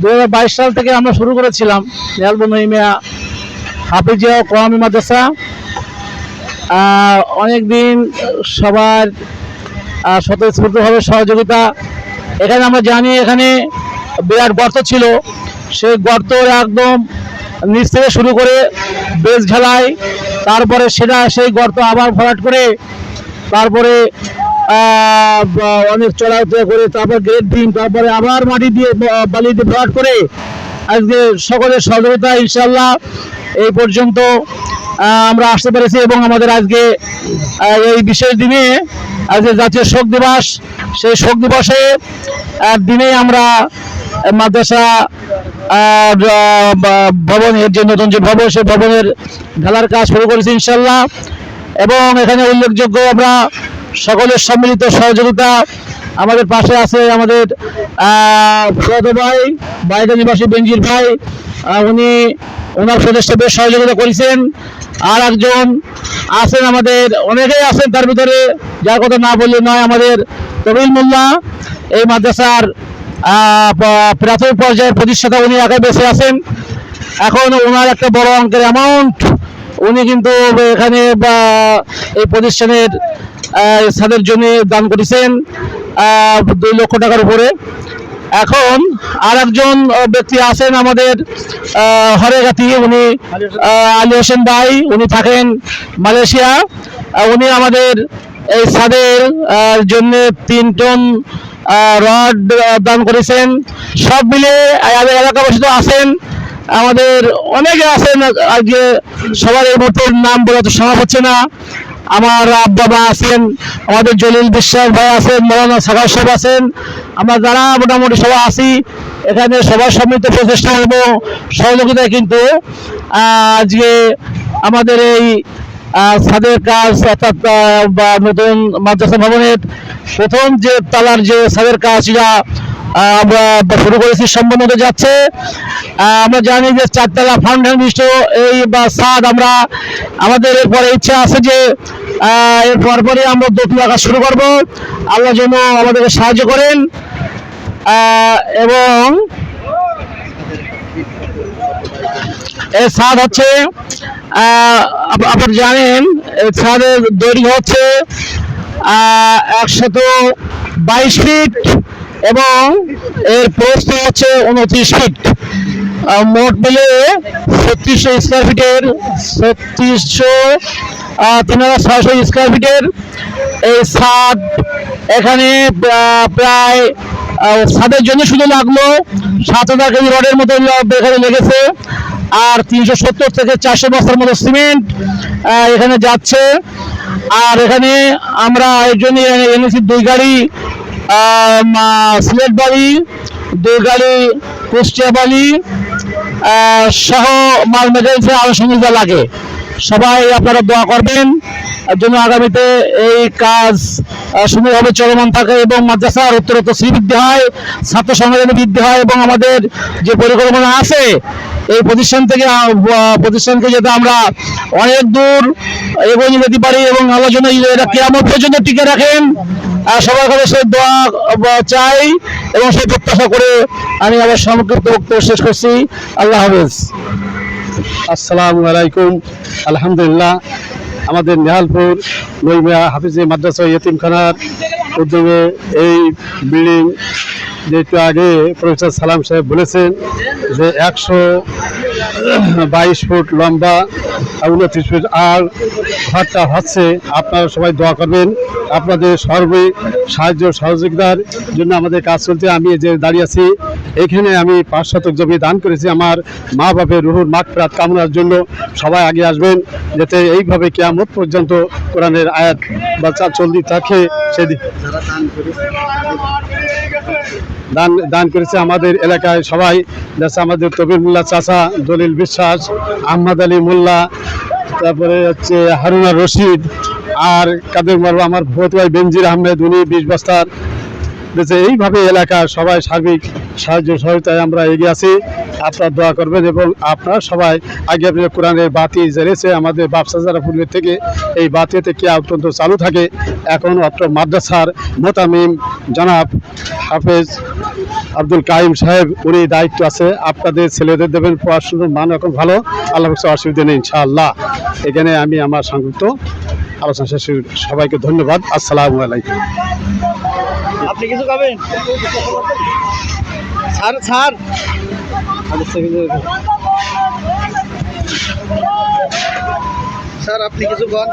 দু হাজার বাইশ সাল থেকে আমরা শুরু করেছিলাম নইমিয়া হাফিজিয়া কোরআন মাদ্রাসা। অনেক দিন সবার স্বতঃস্ফূর্তভাবে সহযোগিতা। এখানে আমরা জানি এখানে বিরাট গর্ত ছিল। সেই গর্ত একদম নিচ থেকে শুরু করে বেশ ঝালাই। তারপরে সেটা সেই গর্ত আবার ভরাট করে, তারপরে অনেক চড়াউতরা করে, তারপর গ্রেড দিন, তারপরে আবার মাটি দিয়ে বালি দিয়ে ভরাট করে আজকে সকলের সহযোগিতা ইনশাল্লাহ এই পর্যন্ত আমরা আসতে পেরেছি এবং আমাদের আজকে এই বিশেষ দিনে আজকে জাতীয় শোক দিবস, সেই শোক দিবসে দিনেই আমরা মাদ্রাসা ভবনের যে নতুন যে ভবন, সেই ভবনের ঢালার কাজ শুরু করেছি ইনশাল্লাহ এবং এখানে উল্লেখযোগ্য আমরা সকলের সম্মিলিত সহযোগিতা আমাদের পাশে আছে আমাদের আহ, ভাই বাইরে নিবাসী বেঞ্জির ভাই উনি ওনার বেশ সহযোগিতা করেছেন। আর একজন আছেন আমাদের অনেকেই আছেন তার ভিতরে যার কথা না বললে নয় আমাদের তবিল মোল্লা এই মাদ্রাসার প্রাথমিক পর্যায়ের প্রতিষ্ঠাতা উনি একাই বেঁচে আছেন। এখন ওনার একটা বড় অঙ্কের অ্যামাউন্ট উনি কিন্তু এখানে বা এই প্রতিষ্ঠানের ছাদের জন্য দান করেছেন দুই লক্ষ টাকার উপরে। এখন আর একজন ব্যক্তি আছেন আমাদের হরেগাতি, উনি আলী হোসেন ভাই, উনি থাকেন মালয়েশিয়া। উনি আমাদের এই ছাদের জন্য তিন টন রড দান করেছেন। সব মিলে এলাকাবাসী তো আছেন। আমাদের অনেকে আছেন আজকে সবার এই মুহূর্তে নাম বলে তো সম্ভব হচ্ছে না। আমার আব্বা মা আছেন আমাদের জলিল বিশ্বাস ভাই আছেন মৌলানা সাগর সাহেব আছেন। আমরা যারা মোটামুটি সবাই আছি এখানে সবার সম্মিলিত প্রচেষ্টা এবং সহযোগিতায় কিন্তু আজকে আমাদের এই ছাদের কাজ অর্থাৎ বা নতুন মাদ্রাসা ভবনের প্রথম যে তালার যে ছাদের কাজ আহ, আমরা শুরু করেছি সম্পন্ন যাচ্ছে। আমরা জানি যে চারতলা ফাউন্ডেশন বিশিষ্ট এই বা ছাদ আমরা আমাদের এরপরে ইচ্ছা আছে যে আহ, এর পরপরে আমরা দোতলা কাজ শুরু করব। আল্লাহ যেন আমাদেরকে সাহায্য করেন। এবং এই ছাদ হচ্ছে আপনারা জানেন এই ছাদের দৈর্ঘ্য হচ্ছে একশত বাইশ ফিট। এবং এর প্রস্থ হচ্ছে উনত্রিশ ফিট মোট মিলে ছত্রিশশো স্কোয়ার ফিটের ছত্রিশশো তিন হাজার ছয়শো স্কোয়ার ফিটের এই ছাদ এখানে প্রায় ছাদের জন্য শুধু লাগল সাত হাজার কেজি রডের মতো এখানে লেগেছে। আর তিনশো সত্তর থেকে চারশো বস্তার মতো সিমেন্ট এখানে যাচ্ছে। আর এখানে আমরা এর জন্য এনেছি দুই গাড়ি। সিলেট বালি দুই গাড়ি কুষ্টিয়া বালি সহ মাল মেটেরিয়ালসের আনুষঙ্গিকতা লাগে। সবাই আপনারা দোয়া করবেন জন্য আগামীতে এই কাজ সুন্দরভাবে চলমান থাকে এবং মাদ্রাসার উত্তরোত্তর শ্রীবৃদ্ধি হয় ছাত্র সংগঠনের বৃদ্ধি হয় এবং আমাদের যে পরিকল্পনা আছে, এই প্রতিষ্ঠান থেকে প্রতিষ্ঠানকে যাতে আমরা অনেক দূর এগিয়ে যেতে পারি এবং আলোচনা এটা কেমন পর্যন্ত টিকে রাখেন। আর সবার কাছে সেই দোয়া চাই এবং সেই প্রত্যাশা করে আমি আমার সংক্ষিপ্ত বক্তব্য শেষ করছি। আল্লাহ হাফেজ। আসসালামু আলাইকুম। আলহামদুলিল্লাহ, আমাদের নেহালপুর নইমিয়া হাফিজি মাদ্রাসা ইয়েতিমখানার উদ্যোগে এই বিল্ডিং যে একটু আগে প্রফেসর সালাম সাহেব বলেছেন যে একশো বাইশ ফুট লম্বা উনত্রিশ ফুট আর ঘরটা হচ্ছে আপনারা সবাই দোয়া করবেন। আপনাদের সর্বে সাহায্য সহযোগিতার জন্য আমাদের কাজ চলছে। আমি যে দাঁড়িয়ে আছি, এখানে আমি পাঁচ শতক জমি দান করেছি আমার মা বাপের রুহুর মাঠ প্রাত কামনার জন্য। সবাই আগে আসবেন, যাতে এইভাবে কেয়ামত পর্যন্ত কোরআনের আয়াত বা চলতি থাকে সেদিন দান দান করেছে আমাদের এলাকায় সবাই। যাচ্ছে আমাদের তবির মোল্লা চাষা দলিল বিশ্বাস, আহমদ আলী মোল্লা, তারপরে হচ্ছে হারুনা রশিদ আর কাদের মারবা আমার ভৌত ভাই বেনজির আহমেদ, উনি বিশ বস্তার। দিয়েছে এইভাবে এলাকার সবাই সার্বিক সাহায্য সহায়তায় আমরা এগিয়ে আছি। আপনারা দোয়া করবেন এবং আপনারা সবাই আগে আপনি কোরআনের বাতি জ্বেলেছে, আমাদের বাপসাজারা পূর্বের থেকে এই বাতিতে কি অত্যন্ত চালু থাকে, এখন অত্র মাদ্রাসার মোতামিম জনাব হাফেজ আব্দুল কাইম সাহেব, উনি দায়িত্ব আছে, আপনাদের ছেলেদের দেবেন, পড়াশোনার মান এখন ভালো, আল্লাহ অসুবিধা নেই, ইনশাআল্লাহ। এখানে আমি আমার সংযুক্ত আলোচনা শেষ সবাইকে ধন্যবাদ, আসসালামু আলাইকুম। আপনি কিছু খাবেন? Sir sir. স্যার আপনি কিছু বল